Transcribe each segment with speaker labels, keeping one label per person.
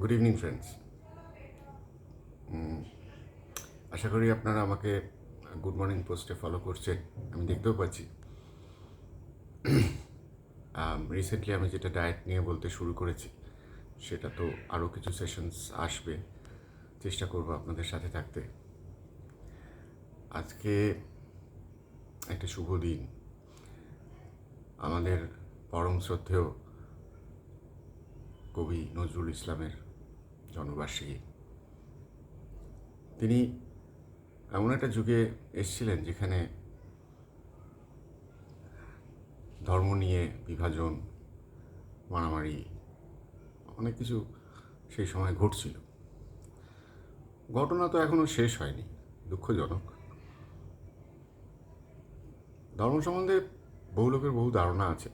Speaker 1: Good evening friends আশা করি আপনারা আমাকে গুড মর্নিং পোস্টে ফলো করছেন। আমি দেখতেও পাচ্ছি। রিসেন্টলি আমি যেটা ডায়েট নিয়ে বলতে শুরু করেছি, সেটা তো আরও কিছু সেশনস আসবে। চেষ্টা করব আপনাদের সাথে থাকতে। আজকে একটা শুভ দিন। আমাদের পরম শ্রদ্ধেয় কবি নজরুল ইসলামের জন্মবার্ষিকী। তিনি এমন একটা যুগে এসেছিলেন যেখানে ধর্ম নিয়ে বিভাজন, মারামারি, অনেক কিছু সেই সময় ঘটছিল। ঘটনা তো এখনও শেষ হয়নি, দুঃখজনক। ধর্ম সম্বন্ধে বহু লোকের বহু ধারণা আছে।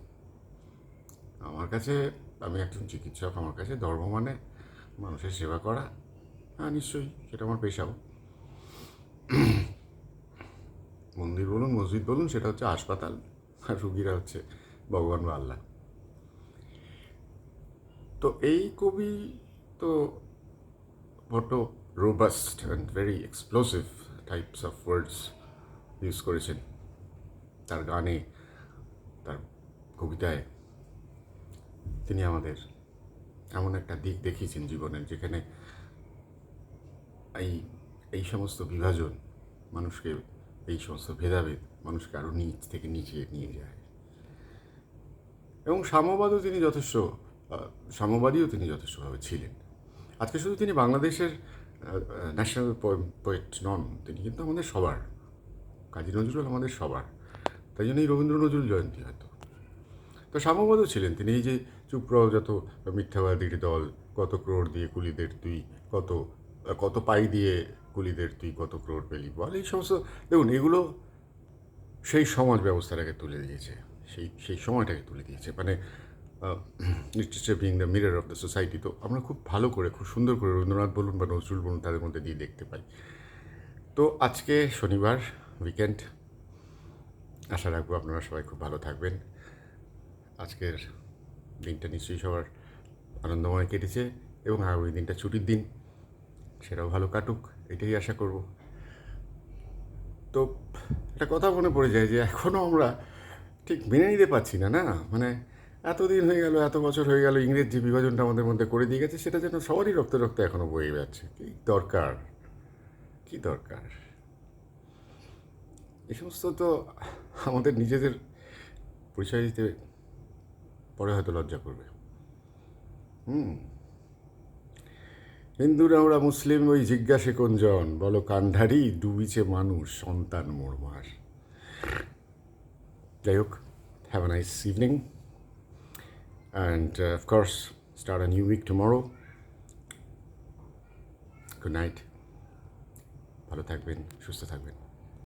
Speaker 1: আমার কাছে, আমি একজন চিকিৎসক, আমার কাছে ধর্ম মানে মানুষের সেবা করা হ্যাঁ নিশ্চয়ই, সেটা আমার পেশাও মন্দির বলুন, মসজিদ বলুন, সেটা হচ্ছে হাসপাতাল, আর রুগীরা হচ্ছে ভগবান বা আল্লাহ। তো এই কবি তো বড্ড robust and very explosive types of words use করেছেন। তার গানে, তার কবিতায় তিনি আমাদের এমন একটা দিক দেখিয়েছেন জীবনের যেখানে এই এই সমস্ত বিভাজন মানুষকে, এই সমস্ত ভেদাভেদ মানুষকে আরও নিচ থেকে নিচে নিয়ে যায়। এবং সাম্যবাদও তিনি যথেষ্ট সাম্যবাদীও তিনি যথেষ্টভাবে ছিলেন। আজকে শুধু তিনি বাংলাদেশের ন্যাশনাল পোয়েট নন, তিনি কিন্তু আমাদের সবার, কাজী নজরুল আমাদের সবার। তাই জন্যই রবীন্দ্র নজরুল জয়ন্তী হয়তো। তো সাম্যবাদও ছিলেন, তিনি এই যে চুপ রহ যত মিথ্যাবাদীর দল, কত ক্রোড় দিয়ে কুলিদের তুই, কত কত পাই দিয়ে কুলিদের তুই কত ক্রোড় পেলি বল, এই সমস্ত, দেখুন, এগুলো সেই সমাজ ব্যবস্থাটাকে তুলে দিয়েছে, সেই সেই সময়টাকে তুলে দিয়েছে মানে literature being the mirror of the society তো আমরা খুব ভালো করে, খুব সুন্দর করে রবীন্দ্রনাথ বলুন বা নজরুল বলুন, তাদের মধ্যে দিয়ে দেখতে পাই। তো আজকে শনিবার উইকেন্ড আশা রাখব আপনারা সবাই খুব ভালো থাকবেন। আজকের দিনটা নিশ্চয়ই সবার আনন্দময় কেটেছে এবং আগামী দিনটা ছুটির দিন। সেটাও ভালো কাটুক, এটাই আশা করব। তো একটা কথা মনে পড়ে যায় যে এখনও আমরা ঠিক মেনে নিতে পারছি না না? মানে এতদিন হয়ে গেল, এত বছর হয়ে গেল, ইংরেজ যে বিভাজনটা আমাদের মধ্যে করে দিয়ে গেছে, সেটা যেন সবারই রক্ত রক্ত এখনও বয়ে যাচ্ছে। কি দরকার? কি দরকার? এই সমস্ত তো আমাদের নিজেদের পরিচয় দিতে পরে হয়তো লজ্জা করবে। হুম। হিন্দুরা ওরা মুসলিম ওই জিজ্ঞাসে কোনজন বলো কান্ধারি ডুবিছে মানুষ, সন্তান মোরমার যাই হোক have a nice evening and of course start a new week tomorrow good night ভালো থাকবেন, সুস্থ থাকবেন।